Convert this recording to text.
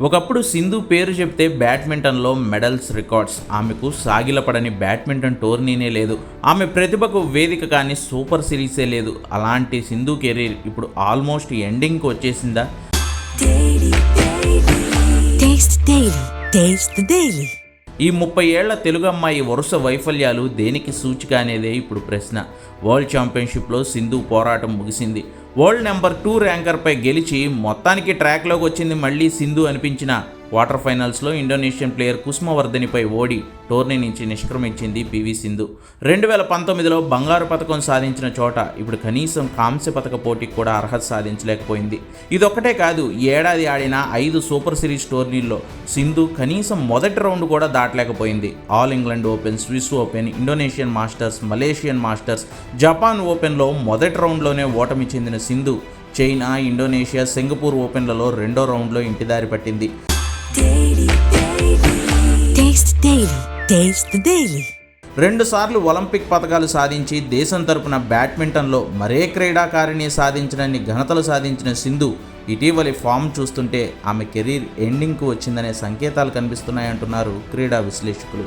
ఒకప్పుడు సింధు పేరు చెప్తే బ్యాడ్మింటన్లో మెడల్స్ రికార్డ్స్. ఆమెకు సాగిలపడని బ్యాడ్మింటన్ టోర్నీనే లేదు. ఆమె ప్రతిభకు వేదిక కానీ సూపర్ సిరీసే లేదు. అలాంటి సింధు కెరీర్ ఇప్పుడు ఆల్మోస్ట్ ఎండింగ్కి వచ్చేసిందా? ఈ ముప్పై ఏళ్ళ తెలుగు అమ్మాయి వరుస వైఫల్యాలు దేనికి సూచిక అనేదే ఇప్పుడు ప్రశ్న. వరల్డ్ ఛాంపియన్షిప్లో సింధు పోరాటం ముగిసింది. వరల్డ్ నెంబర్ టూ ర్యాంకర్పై గెలిచి మొత్తానికి ట్రాక్లోకి వచ్చింది మళ్ళీ సింధు అనిపించిన క్వార్టర్ ఫైనల్స్లో ఇండోనేషియన్ ప్లేయర్ కుసుమవర్ధనిపై ఓడి టోర్నీ నుంచి నిష్క్రమించింది పివి సింధు. రెండు వేల పంతొమ్మిదిలో బంగారు పథకం సాధించిన చోట ఇప్పుడు కనీసం కాంస్య పథక పోటీకి కూడా అర్హత సాధించలేకపోయింది. ఇదొక్కటే కాదు ఏడాది ఆడిన ఐదు సూపర్ సిరీస్ టోర్నీల్లో సింధు కనీసం మొదటి రౌండ్ కూడా దాటలేకపోయింది. All England open Swiss open Indonesian masters Malaysian masters Japan ఓపెన్లో మొదటి రౌండ్లోనే ఓటమి చెందిన సింధు చైనా ఇండోనేషియా సింగపూర్ ఓపెన్లలో రెండో రౌండ్లో ఇంటిదారి పట్టింది. రెండుసార్లు ఒలింపిక్ పథకాలు సాధించి దేశం తరపున బ్యాడ్మింటన్లో మరే క్రీడాకారిణి సాధించడాన్ని ఘనతలు సాధించిన సింధు ఇటీవలి ఫామ్ చూస్తుంటే ఆమె కెరీర్ ఎండింగ్కు వచ్చిందనే సంకేతాలు కనిపిస్తున్నాయంటున్నారు క్రీడా విశ్లేషకులు.